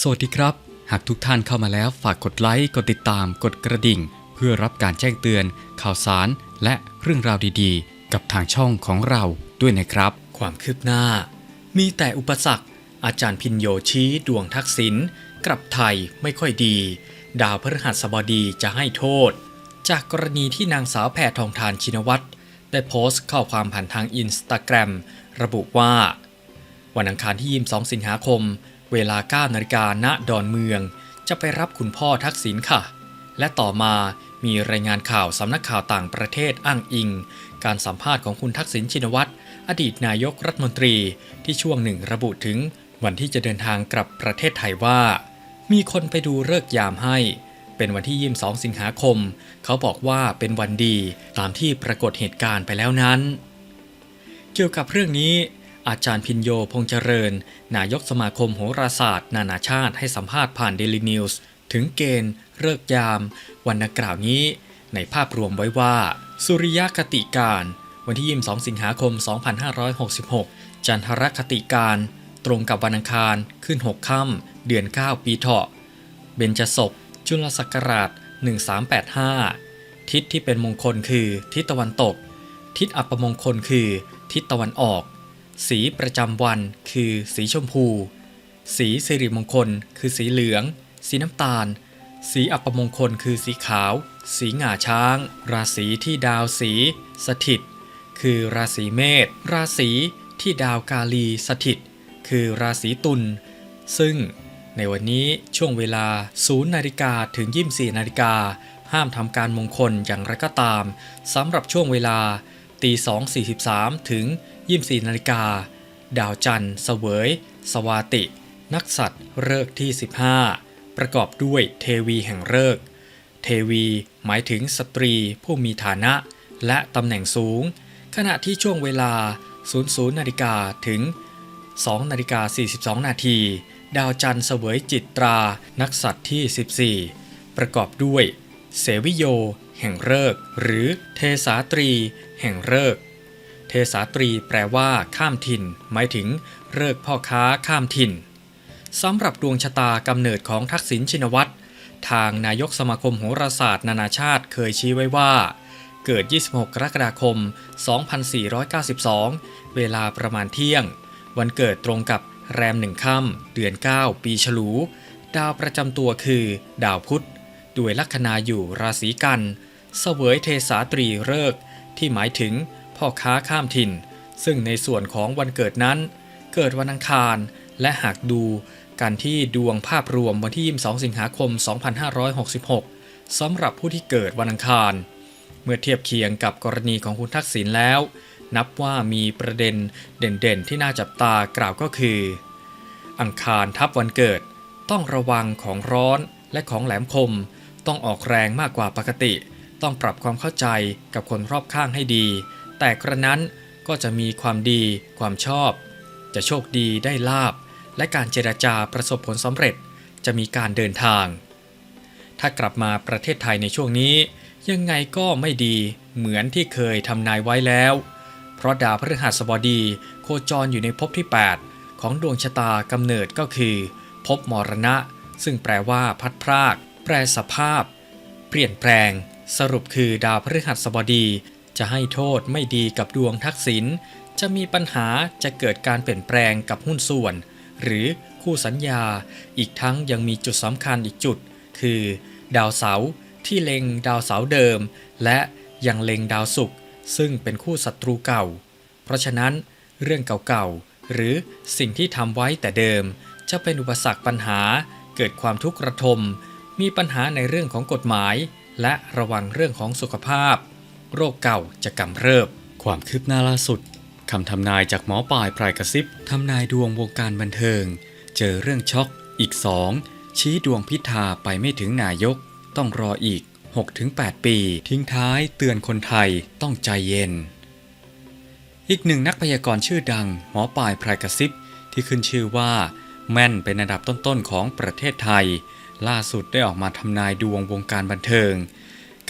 สวัสดีครับ หากทุกท่านเข้ามาแล้วฝากกดไลค์ กดติดตาม กดกระดิ่ง เพื่อรับการแจ้งเตือน ข่าวสาร และเรื่องราวดีๆ กับทางช่องของเราด้วยนะครับ ความคืบหน้า มีแต่อุปสรรค อาจารย์พินโยชี้ดวงทักษิณกลับไทยไม่ค่อยดี ดาวพฤหัสบดีจะให้โทษ จากกรณีที่นางสาวแพทองทานชินวัตรได้โพสต์ข้อความผ่านทางอินสตาแกรมระบุว่า วันอังคารที่ 22 สิงหาคม เวลา9นาฬิกาณดอนเมือง จะไปรับคุณพ่อทักษิณค่ะ และต่อมามีรายงานข่าวสำนักข่าวต่างประเทศอ้างอิง การสัมภาษณ์ของคุณทักษิณชินวัตรอดีตนายกรัฐมนตรีที่ช่วงหนึ่งระบุถึงวันที่จะเดินทางกลับประเทศไทยว่า มีคนไปดูเลิกยามให้ เป็นวันที่ 22 สิงหาคม เขาบอกว่าเป็นวันดีตามที่ปรากฏเหตุการณ์ไปแล้วนั้น เกี่ยวกับเรื่องนี้ อาจารย์พินโยพงษ์เจริญ นายกสมาคมโหราศาสตร์ นานาชาติให้สัมภาษณ์ผ่านเดลินิวส์ถึงเกณฑ์เลิกยาม วันดังกล่าวนี้ ในภาพรวมไว้ว่า สุริยคติการ วันที่ 22 สิงหาคม 2566 จันทรคติการ ตรงกับวันอังคารขึ้น 6 ค่ำเดือน 9 ปีเถาะ เบญจศพจุลศักราช 1385 ทิศที่เป็นมงคลคือทิศตะวันตก ทิศอัปมงคลคือทิศตะวันออก สีประจำวันคือสีชมพู สีสิริมงคล คือสีเหลือง สีน้ำตาล สีอัปมงคลคือสีขาว สีหง่าช้าง ราศีที่ดาวสี สถิต คือราศีเมษ ราศีที่ดาวกาลีสถิต คือราศีตุล ซึ่งในวันนี้ช่วงเวลา 0 นาฬิกาถึง 24 นาฬิกา ห้ามทำการมงคลอย่างไรก็ตามสำหรับช่วงเวลา ตี 2.43 ถึง 24 นาฬิกา ดาวจันทร์เสวย สวาติ นักสัตว์เลิกษ์ที่ 15 ประกอบด้วยเทวีแห่งเลิกษ์เทวีหมายถึงสตรีผู้มีฐานะและตำแหน่งสูง ขณะที่ช่วงเวลา 00นาฬิกาถึง 2นาฬิกา42 นาทีดาวจันทร์เสวยจิตรา นักสัตว์ที่ 14 ประกอบด้วย เสวิโย แห่งเลิก หรือเทสาตรี แห่งเลิก เทสาตรีแปลว่า ข้ามถิ่น หมายถึงเลิกพ่อค้าข้ามถิ่นสำหรับดวงชะตากำเนิดของทักษิณชินวัตรทางนายกสมาคมโหราศาสตร์ นานาชาติเคยชี้ไว้ว่า เกิด 26 กรกฎาคม 2492 เวลาประมาณเที่ยง วันเกิดตรงกับแรมหนึ่งค่ำเดือน 9 ปีฉลู ดาวประจำตัวคือ ดาวพุธ ด้วยลัคนาอยู่ราศีกัน เสวยเทสาตรีเลิกที่หมายถึงพ่อค้าข้ามถิ่น ซึ่งในส่วนของวันเกิดนั้น เกิดวันอังคารและหากดูกันที่ดวงภาพรวมวันที่ 22 สิงหาคม 2566 สำหรับผู้ที่เกิดวันอังคาร เมื่อเทียบเคียงกับกรณีของคุณทักษิณแล้ว นับว่ามีประเด็นเด่นๆ ที่น่าจับตากล่าวก็คือ อังคารทับวันเกิดต้องระวังของร้อนและของแหลมคม ต้องออกแรงมากกว่าปกติ ต้องปรับความเข้าใจกับคนรอบข้างให้ดี แต่กระนั้นก็จะมีความดี ความชอบ จะโชคดีได้ลาบ และการเจรจาประสบผลสำเร็จ จะมีการเดินทาง ถ้ากลับมาประเทศไทยในช่วงนี้ ยังไงก็ไม่ดีเหมือนที่เคยทำนายไว้แล้ว เพราะดาวพฤหัสบดีโคจรอยู่ในภพที่ 8 ของดวงชะตากำเนิดก็คือภพมรณะ ซึ่งแปลว่าพัดพราก แปรสภาพ เปลี่ยนแปลง สรุปคือดาวพฤหัสบดี จะให้โทษไม่ดีกับดวงทักษิณจะมีปัญหาจะเกิดการเปลี่ยนแปลงกับหุ้นส่วน หรือคู่สัญญา อีกทั้งยังมีจุดสำคัญอีกจุด คือ ดาวเสาร์ที่เล็งดาวเสาร์เดิม และยังเล็งดาวศุกร์ซึ่งเป็นคู่ศัตรูเก่า เพราะฉะนั้น เรื่องเก่าๆ หรือสิ่งที่ทำไว้แต่เดิม จะเป็นอุปสรรคปัญหาเกิดความทุกข์ระทม มีปัญหาในเรื่องของกฎหมาย และระวังเรื่องของสุขภาพ โรคเก่าจะกำเริบ ความคืบหน้าล่าสุดคำทำนายจากหมอปลายพรายกระซิบทำนายดวงวงการบันเทิง เจอเรื่องช็อกอีกสองชี้ดวงพิธาไปไม่ถึงนายก ต้องรออีก 6-8 ปี ทิ้งท้ายเตือนคนไทยต้องใจเย็น อีกหนึ่งนักพยากรณ์ชื่อดัง หมอปลายพรายกระซิบที่ขึ้นชื่อว่า แม่นเป็นอันดับต้นๆของประเทศไทย ล่าสุดได้ออกมาทำนายดวงวงการบันเทิง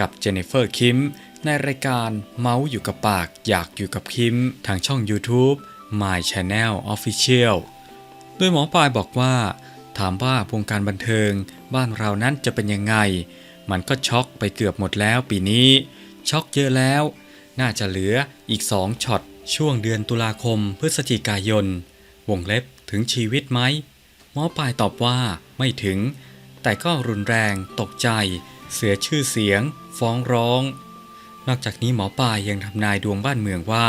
กับเจเนฟเฟอร์คิมในรายการเมาส์อยู่กับปากอยากอยู่กับคิม ทางช่อง YouTube My Channel Official โดยหมอปลายบอกว่า ถามว่าวงการบันเทิง บ้านเรานั้นจะเป็นยังไง มันก็ช็อกไปเกือบหมดแล้วปีนี้ ช็อกเยอะแล้ว น่าจะเหลืออีกสองช็อตช่วงเดือนตุลาคมพฤศจิกายน วงเล็บถึงชีวิตไหมหมอปลายตอบว่าไม่ถึง แต่ก็รุนแรงตกใจ เสียชื่อเสียง ฟ้องร้อง นอกจากนี้หมอปายังทำนายดวงบ้านเมืองว่า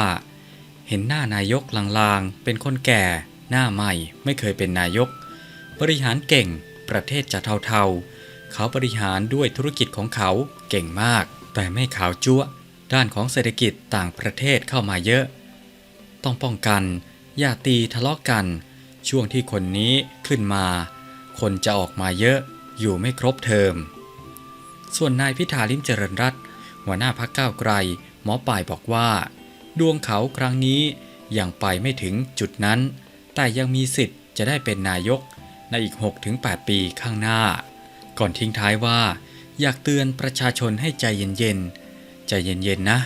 เห็นหน้านายกลางๆ เป็นคนแก่ หน้าใหม่ไม่เคยเป็นนายก บริหารเก่ง ประเทศจะเทาๆ เขาบริหารด้วยธุรกิจของเขาเก่งมาก แต่ไม่ขาวจั๊วด้านของเศรษฐกิจต่างประเทศเข้ามาเยอะ ต้องป้องกัน อย่าตีทะเลาะกัน ช่วงที่คนนี้ขึ้นมา คนจะออกมาเยอะ อยู่ไม่ครบเทอม ส่วนนายพิธาลิมเจริญรัตน์หัวหน้าพักก้าวไกล หมอปลายบอกว่า ดวงเขาครั้งนี้ยังไปไม่ถึงจุดนั้น แต่ยังมีสิทธิ์จะได้เป็นนายกในอีก 6-8 ปีข้างหน้า ก่อนทิ้งท้ายว่า อยากเตือนประชาชนให้ใจเย็นๆ ใจเย็นๆนะ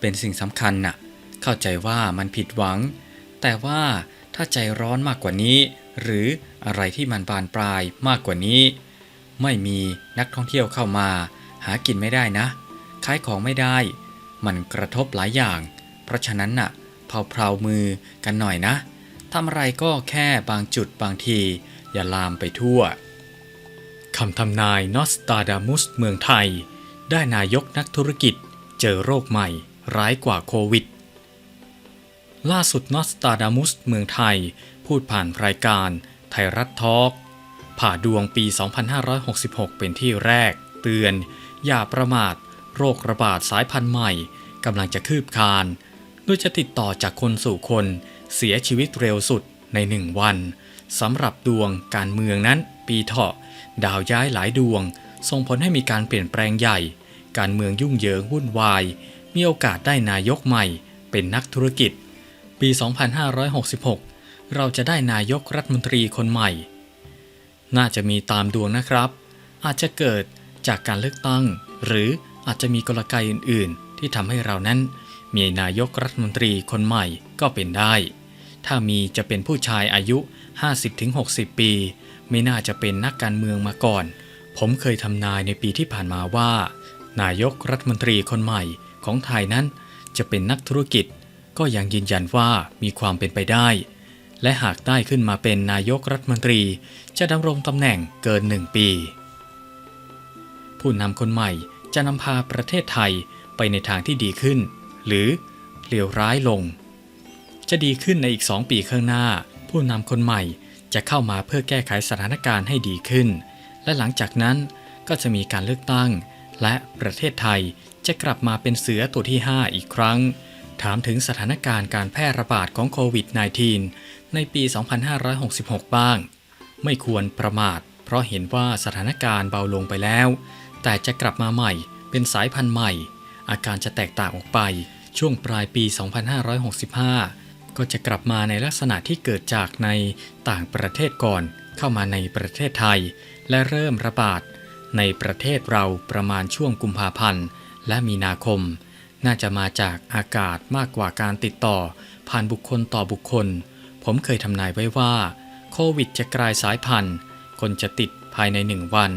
เป็นสิ่งสำคัญน่ะ เข้าใจว่ามันผิดหวัง แต่ว่าถ้าใจร้อนมากกว่านี้ หรืออะไรที่มันบานปลายมากกว่านี้ ไม่มีนักท่องเที่ยวเข้ามา หากินไม่ได้นะ ขายของไม่ได้ มันกระทบหลายอย่าง เพราะฉะนั้นน่ะเพลาๆมือกันหน่อยนะทำอะไรก็แค่บางจุดบางที อย่าลามไปทั่วคำทำนายนอสตาดามุสเมืองไทย ได้นายกนักธุรกิจเจอโรคใหม่ ร้ายกว่าโควิด ล่าสุดนอสตาดามุสเมืองไทย พูดผ่านรายการไทยรัฐทอล์ก ผ่าดวงปี 2566 เป็นที่แรก เตือน อย่าประมาท โรคระบาดสายพันธุ์ใหม่กำลังจะคืบคลานโดยจะติดต่อจากคนสู่คน เสียชีวิตเร็วสุดในหนึ่งวันสำหรับดวงการเมืองนั้น ปีเถาะ ดาวย้ายหลายดวง ส่งผลให้มีการเปลี่ยนแปลงใหญ่ การเมืองยุ่งเหยิงวุ่นวาย มีโอกาสได้นายกใหม่ เป็นนักธุรกิจ ปี 2566 เราจะได้นายกรัฐมนตรีคนใหม่ น่าจะมีตามดวงนะครับ อาจจะเกิดจากการเลือกตั้ง หรืออาจจะมีกลไกอื่น ๆ ที่ทำให้เรานั้น มีนายกรัฐมนตรีคนใหม่ก็เป็นได้ ถ้ามีจะเป็นผู้ชายอายุ 50-60 ปี ไม่น่าจะเป็นนักการเมืองมาก่อน ผมเคยทำนายในปีที่ผ่านมาว่า นายกรัฐมนตรีคนใหม่ของไทยนั้น จะเป็นนักธุรกิจ ก็ยังยืนยันว่ามีความเป็นไปได้ และหากได้ขึ้นมาเป็นนายกรัฐมนตรีจะดำรงตำแหน่งเกินหนึ่งปี ผู้นำคนใหม่จะนำพาประเทศไทยไปในทางที่ดีขึ้น หรือเลวร้ายลง จะดีขึ้นในอีก2ปีข้างหน้า ผู้นำคนใหม่จะเข้ามาเพื่อแก้ไขสถานการณ์ให้ดีขึ้น และหลังจากนั้นก็จะมีการเลือกตั้ง และประเทศไทยจะกลับมาเป็นเสือตัวที่ 5 อีกครั้ง ถามถึงสถานการณ์การแพร่ระบาดของโควิด -19 ในปี 2566 บ้าง ไม่ควรประมาท เพราะเห็นว่าสถานการณ์เบาลงไปแล้ว แต่จะกลับมาใหม่เป็นสายพันธุ์ใหม่ อาการจะแตกต่างออกไป ช่วงปลายปี 2565 ก็จะกลับมาในลักษณะที่เกิดจากในต่างประเทศก่อน เข้ามาในประเทศไทย และเริ่มระบาด ในประเทศเราประมาณช่วงกุมภาพันธ์และมีนาคม น่าจะมาจากอากาศมากกว่าการติดต่อ ผ่านบุคคลต่อบุคคล ผมเคยทำนายไว้ว่า โควิดจะกลายสายพันธุ์ คนจะติดภายในหนึ่งวัน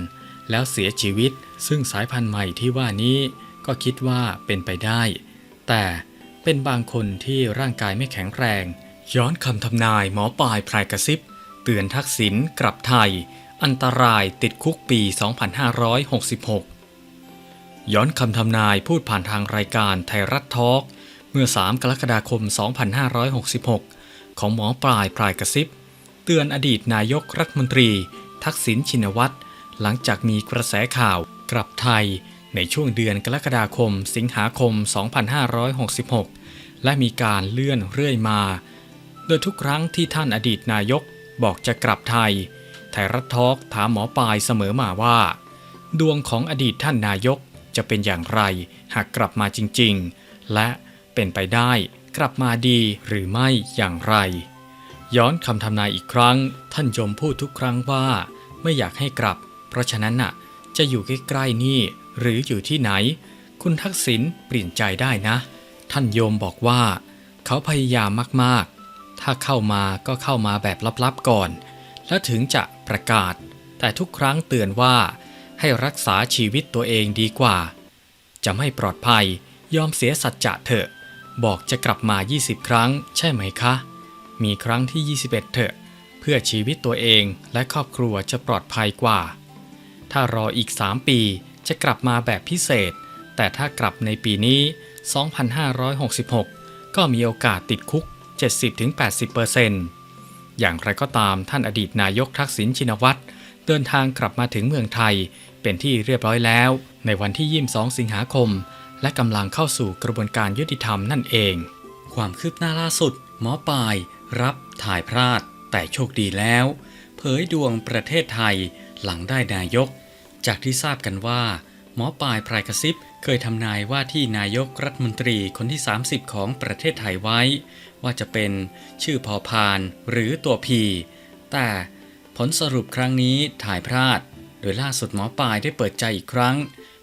แล้วเสียชีวิต ซึ่งสายพันธุ์ใหม่ที่ว่านี้ก็คิดว่าเป็นไปได้ แต่เป็นบางคนที่ร่างกายไม่แข็งแรง ย้อนคำทำนายหมอปลายพรายกระซิบ เตือนทักษิณกลับไทย อันตรายติดคุกปี 2566 ย้อนคำทำนายพูดผ่านทางรายการไทยรัฐทอล์กเมื่อ 3 กรกฎาคม 2566 ของหมอปลายพรายกระซิบ เตือนอดีตนายกรัฐมนตรี ทักษิณชินวัตรหลังจากมีกระแสข่าวกลับไทย ในช่วงเดือนกรกฎาคม สิงหาคม 2566 และมีการเลื่อนเรื่อยมา โดยทุกครั้งที่ท่านอดีตนายกบอกจะกลับไทย ไทยรัฐทอล์กถามหมอปลายเสมอมาว่า ดวงของอดีตท่านนายกจะเป็นอย่างไรหากกลับมาจริง ๆ และเป็นไปได้ กลับมาดีหรือไม่อย่างไร ย้อนคำทำนายอีกครั้ง ท่านยมพูดทุกครั้งว่า ไม่อยากให้กลับ เพราะฉะนั้นน่ะ จะอยู่ใกล้ๆนี่ หรืออยู่ที่ไหน คุณทักษิณเปลี่ยนใจได้นะ ท่านโยมบอกว่า เขาพยายามมากๆ ถ้าเข้ามาก็เข้ามาแบบลับๆก่อน และถึงจะประกาศ แต่ทุกครั้งเตือนว่า ให้รักษาชีวิตตัวเองดีกว่า จะไม่ปลอดภัยยอมเสียสัจจะเถอะ บอกจะกลับมา 20 ครั้ง ใช่ไหมคะ มีครั้งที่ 21 เถอะ เพื่อชีวิตตัวเองและครอบครัวจะปลอดภัยกว่า ถ้ารออีก 3 ปีจะกลับมาแบบพิเศษ แต่ถ้ากลับในปีนี้ 2566 ก็มีโอกาสติดคุก 70-80%อย่างไรก็ตามท่านอดีตนายกทักษิณชินวัตรเดินทางกลับมาถึงเมืองไทย เป็นที่เรียบร้อยแล้ว ในวันที่ 22 สิงหาคม และกำลังเข้าสู่กระบวนการยุติธรรมนั่นเอง ความคืบหน้าล่าสุด หมอปลายรับถ่ายพลาด แต่โชคดีแล้ว เผยดวงประเทศไทยหลังได้นายก จากที่ทราบกันว่า หมอปลายพรายกระซิบเคยทำนายว่าที่นายกรัฐมนตรีคนที่ 30 ของประเทศไทยไว้ ว่าจะเป็นชื่อพอพานหรือตัวพีแต่ผลสรุปครั้งนี้ถ่ายพลาด โดยล่าสุดหมอปลายได้เปิดใจอีกครั้ง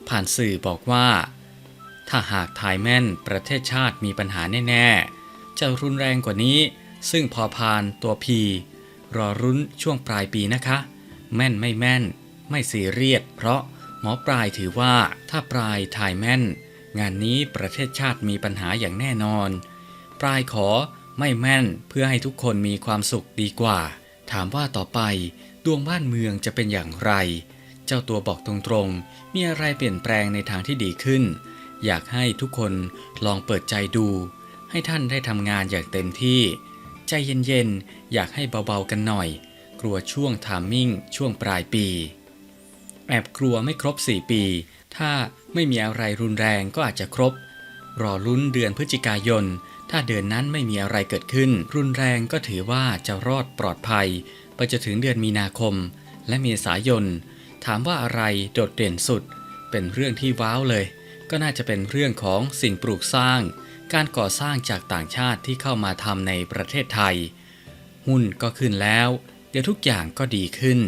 ผ่านสื่อบอกว่า ถ้าหากถ่ายแม่นประเทศชาติมีปัญหาแน่ ๆ จะรุนแรงกว่านี้ ซึ่งพอพานตัวพีรอรุ้นช่วงปลายปีนะคะ แม่นไม่แม่น ไม่ซีเรียสเพราะหมอปลายถือว่าถ้าปลายถ่ายแม่น งานนี้ประเทศชาติมีปัญหาอย่างแน่นอน ปลายขอไม่แม่นเพื่อให้ทุกคนมีความสุขดีกว่า ถามว่าต่อไปดวงบ้านเมืองจะเป็นอย่างไร เจ้าตัวบอกตรงๆ มีอะไรเปลี่ยนแปลงในทางที่ดีขึ้น อยากให้ทุกคนลองเปิดใจดู ให้ท่านได้ทำงานอย่างเต็มที่ ใจเย็นๆ อยากให้เบาๆกันหน่อย กลัวช่วงทามมิ่งช่วงปลายปี แอบกลัวไม่ครบ 4 ปี ถ้าไม่มีอะไรรุนแรงก็อาจจะครบ รอลุ้นเดือนพฤศจิกายน ถ้าเดือนนั้นไม่มีอะไรเกิดขึ้น รุนแรงก็ถือว่าจะรอดปลอดภัย ไปจนถึงเดือนมีนาคม และเมษายน ถามว่าอะไรโดดเด่นสุด เป็นเรื่องที่ว้าวเลย ก็น่าจะเป็นเรื่องของสิ่งปลูกสร้าง การก่อสร้างจากต่างชาติที่เข้ามาทำในประเทศไทย หุ้นก็ขึ้นแล้ว เดี๋ยวทุกอย่างก็ดีขึ้น